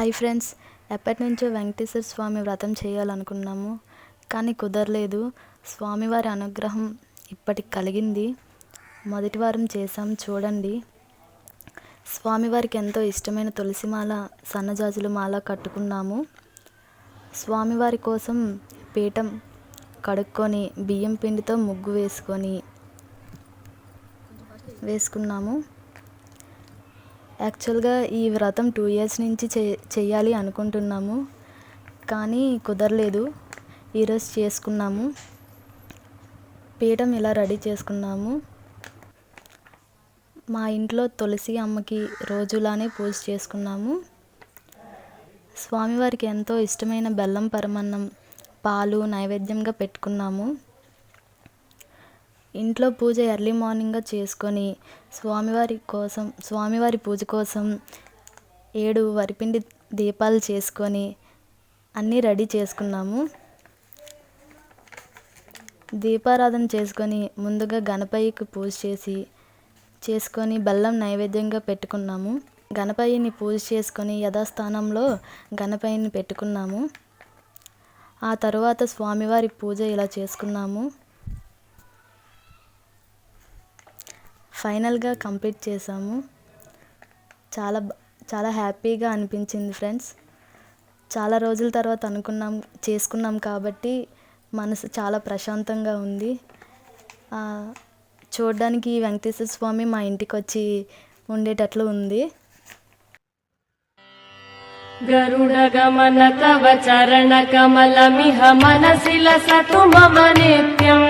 Hi friends. ఎప్పటి నుంచో వెంకటేశ్వర స్వామి వ్రతం చేయాలనుకున్నాము కానీ కుదరలేదు. స్వామివారి అనుగ్రహం ఇప్పటికి కలిగింది. మొదటి వారం చేసాం చూడండి. స్వామివారికి ఎంతో ఇష్టమైన తులసిమాల సన్నజాజుల మాల కట్టుకున్నాము. స్వామివారి కోసం పీఠం కడుక్కొని బియ్యం పిండితో ముగ్గు వేసుకొని వేసుకున్నాము. యాక్చువల్గా ఈ వ్రతం టూ ఇయర్స్ నుంచి చే చెయ్యాలి అనుకుంటున్నాము. కానీ కుదరలేదు. ఈరోజు చేసుకున్నాము. పీఠం ఇలా రెడీ చేసుకున్నాము. మా ఇంట్లో తులసి అమ్మకి రోజులానే పూజ చేసుకున్నాము. స్వామివారికి ఎంతో ఇష్టమైన బెల్లం పరమన్నం పాలు నైవేద్యంగా పెట్టుకున్నాము. ఇంట్లో పూజ ఎర్లీ మార్నింగ్గా చేసుకొని స్వామివారి కోసం స్వామివారి పూజ కోసం ఏడు వరిపిండి దీపాలు చేసుకొని అన్నీ రెడీ చేసుకున్నాము. దీపారాధన చేసుకొని ముందుగా గణపయ్యకి పూజ చేసి చేసుకొని బెల్లం నైవేద్యంగా పెట్టుకున్నాము. గణపయ్యని పూజ చేసుకొని యథాస్థానంలో గణపయ్యని పెట్టుకున్నాము. ఆ తరువాత స్వామివారి పూజ ఇలా చేసుకున్నాము. ఫైనల్గా కంప్లీట్ చేసాము. చాలా చాలా హ్యాపీగా అనిపించింది ఫ్రెండ్స్. చాలా రోజుల తర్వాత అనుకున్నాం చేసుకున్నాం కాబట్టి మనసు చాలా ప్రశాంతంగా ఉంది. చూడడానికి వెంకటేశ్వర స్వామి మా ఇంటికి వచ్చి ఉండేటట్లు ఉంది. గరుడ గమన తవ చరణ మనసిల సతు మమ నిత్యం.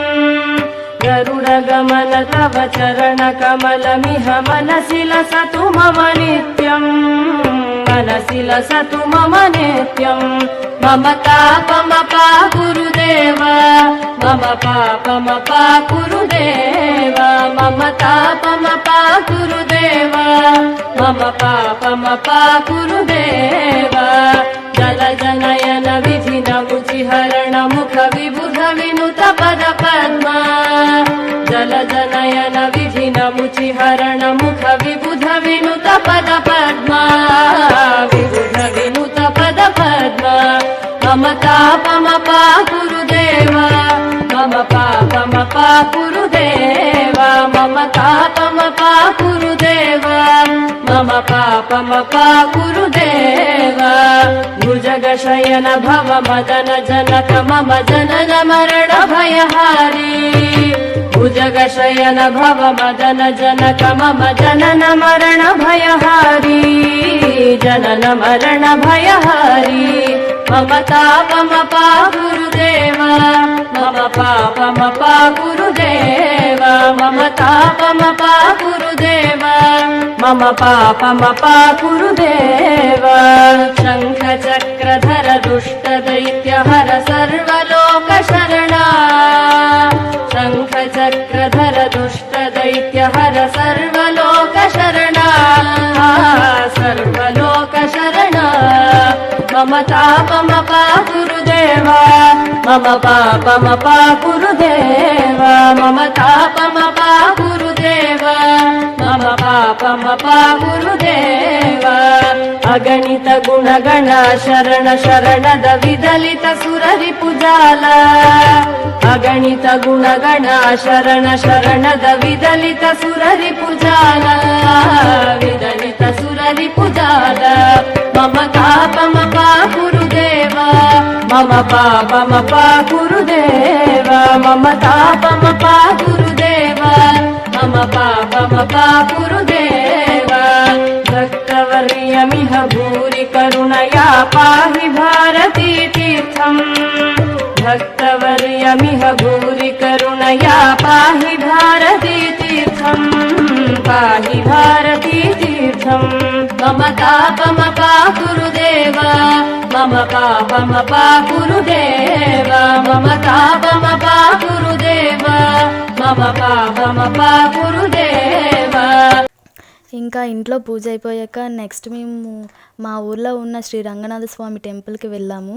गरुडगमन तव चरणकमलमिह मनसि लसतु मम नित्यम् मनसि लसतु मम नित्यम् मम तापमपा गुरुदेव मम पापमपा गुरुदेव मम तापमपा गुरुदेव मम पापमपा गुरुदेव जल जनयन विधिनमुचिहरण గజనయన విధినముచిహరణ ముఖ విబుధ వినుత పద పద్మ. విబుధ వినుత పద పద్మ. మమ తాపమ పాకురుదేవ మమ పాపమ పాకురుదేవ మమ తాపమ పాకురుదేవ మమ పాపమ పాకురుదేవ భుజగ శయన భవ మదన జనక మమ జనన మరణ భయహార भुजगशयन भव मदन जनक मम जनन मरण भयहारी जनन मरण भयहारी मम तापमपा गुरुदेव मम पापमपा गुरुदेव मम तापमपा गुरुदेव मम पापमपा गुरुदेव। शङ्खचक्रधर दुष्टदैत्यहर సర్వలోక శరణ. సర్వలోక శరణ. మమ తాపమ పాకురుదేవ మమ పాపమ పాకురుదేవ మమ తాపమ పాకురు గురుదేవ మమ పాపమ పా గురుదేవ. అగణిత గుణగణ శరణ శరణద విదలిత సురరి పుజాల. అగణిత గుణగణ శరణ శరణద విదలిత సురరి పుజాల. విదలిత సురరి పుజాల. మమ కాపమ పా గురుదేవ. మమ పాపమ పా మమ తాపమ పా मम पापमपा गुरुदेव। भक्तवर्यमिह भूरि करुणया पाहि भारती तीर्थम् भक्तवर्यमिह भूरि करुणया पाहि भारती तीर्थम् पाहि भारती तीर्थम् मम तापमपा गुरुदेव। मम पापमपा गुरुदेव। मम पापमपा गुरुदेव ఇంకా ఇంట్లో పూజ అయిపోయాక నెక్స్ట్ మేము మా ఊర్లో ఉన్న శ్రీ రంగనాథ స్వామి టెంపుల్కి వెళ్ళాము.